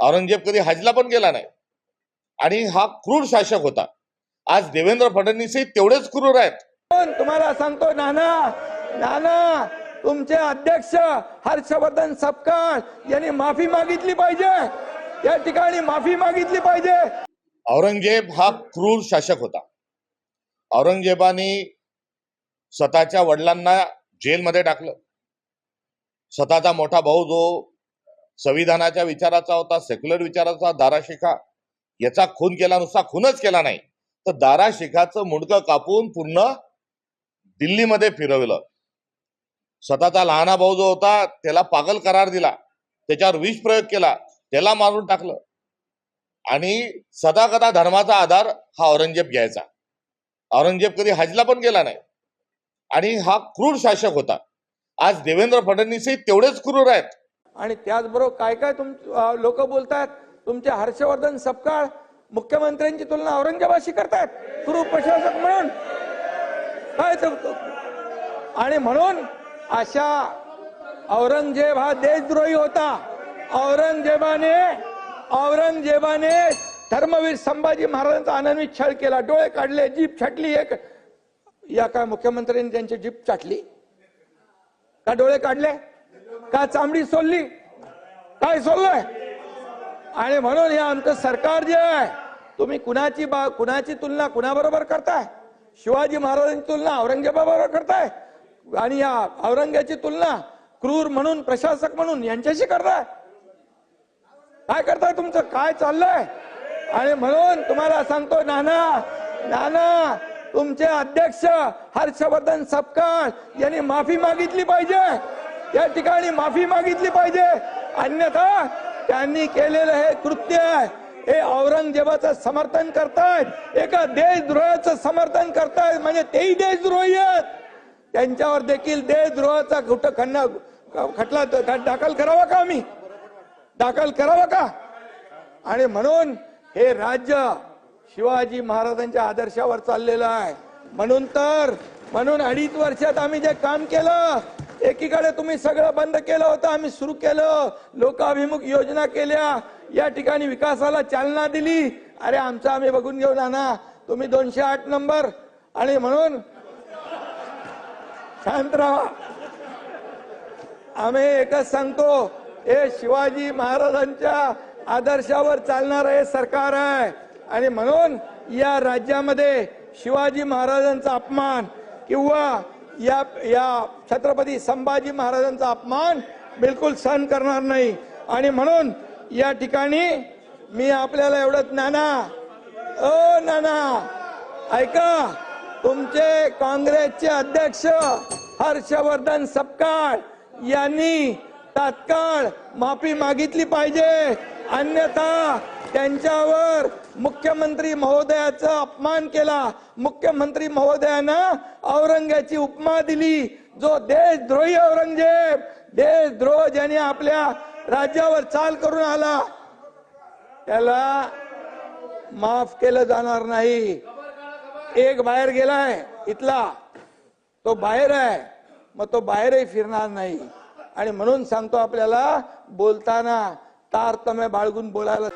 औरंगजेब कधी हजला पण गेला नाही. आणि हा क्रूर शासक होता. आज देवेंद्र फडणवीसही तेवढेच क्रूर आहेत. पण तुम्हाला सांगतो नाना नाना तुमचे अध्यक्ष हर्षवर्धन सपकाळ यांनी माफी मागितली पाहिजे. या ठिकाणी माफी मागितली पाहिजे. औरंगजेब हा क्रूर शासक होता. औरंगजेबाने स्वतःच्या वडिलांना जेलमध्ये टाकलं. स्वतःचा मोठा भाऊ जो संविधानाच्या विचाराचा होता सेक्युलर विचाराचा दाराशिखा याचा खून केला नुसता खूनच केला नाही. तर दाराशिखाचं मुंडकं कापून पूर्ण दिल्लीमध्ये फिरवलं. स्वतःचा लहाना भाऊ जो होता त्याला पागल करार दिला. त्याच्यावर विष प्रयोग केला. त्याला मारून टाकलं. आणि सदाकदा धर्माचा आधार हा औरंगजेब घ्यायचा. औरंगजेब कधी हजला पण गेला नाही. आणि हा क्रूर शासक होता. आज देवेंद्र फडणवीसही तेवढेच क्रूर आहेत. आणि त्याचबरोबर काय काय तुम लोक बोलतात तुमचे हर्षवर्धन सपकाळ मुख्यमंत्र्यांची तुलना औरंगजेबाशी करतात सुरू प्रशासक म्हणून. काय आणि म्हणून अशा औरंगजेब हा देशद्रोही होता. औरंगजेबाने औरंगजेबाने धर्मवीर संभाजी महाराजांचा आनंदवी छळ केला. डोळे काढले जीप छाटली एक या काय मुख्यमंत्र्यांनी त्यांची जीप चाटली का डोळे काढले? का चांबडी सोलली? काय सोललंय? आणि म्हणून हे आमचं सरकार जे आहे तुम्ही कुणाची बा कुणाची तुलना कुणाबरोबर करताय? शिवाजी महाराजांची तुलना औरंगजेबाबरोबर करताय? आणि या औरंग्याची तुलना क्रूर म्हणून प्रशासक म्हणून यांच्याशी करताय? काय करताय तुमचं? काय चाललंय? आणि म्हणून तुम्हाला सांगतो नाना नाना तुमचे अध्यक्ष हर्षवर्धन सपकाळ यांनी माफी मागितली पाहिजे. या ठिकाणी माफी मागितली पाहिजे. अन्यथा त्यांनी केलेलं हे कृत्य आहे. हे औरंगजेबाचं समर्थन करतायत. एका देशद्रोहाचं समर्थन करतायत. म्हणजे तेही देशद्रोही आहेत. त्यांच्यावर देखील देशद्रोहाचा कुठ खंड खटला दाखल करावा का आम्ही? दाखल करावा का? आणि म्हणून हे राज्य शिवाजी महाराजांच्या आदर्शावर चाललेलं आहे. म्हणून तर म्हणून अडीच वर्षात आम्ही जे काम केलं एकीकडे तुम्ही सगळं बंद केलं होतं आम्ही सुरू केलं. लोकाभिमुख योजना केल्या. या ठिकाणी विकासाला चालना दिली. अरे आमचं आम्ही बघून घेऊ ना तुम्ही दोनशे आठ नंबर. आणि म्हणून शांत राहा. आम्ही एकच सांगतो हे शिवाजी महाराजांच्या आदर्शावर चालणारं हे सरकार आहे. आणि म्हणून या राज्यामध्ये शिवाजी महाराजांचा अपमान किंवा या या छत्रपती संभाजी महाराजांचा अपमान बिलकुल सहन करणार नाही. आणि म्हणून या ठिकाणी मी आपल्याला एवढंच नाना ओ नाना ऐका तुमचे काँग्रेसचे अध्यक्ष हर्षवर्धन सपकाळ यांनी तात्काळ माफी मागितली पाहिजे. अन्यथा त्यांच्यावर मुख्यमंत्री महोदयाचा अपमान केला. मुख्यमंत्री महोदयानं औरंग्याची उपमा दिली. जो देशद्रोही औरंगजेब देशद्रोह ज्याने आपल्या राज्यावर चाल करून आला त्याला माफ केलं जाणार नाही. एक बाहेर गेलाय इथला. तो बाहेर आहे मग तो बाहेरही फिरणार नाही. आणि म्हणून सांगतो आपल्याला बोलताना तारतम्य बाळगून बोलायला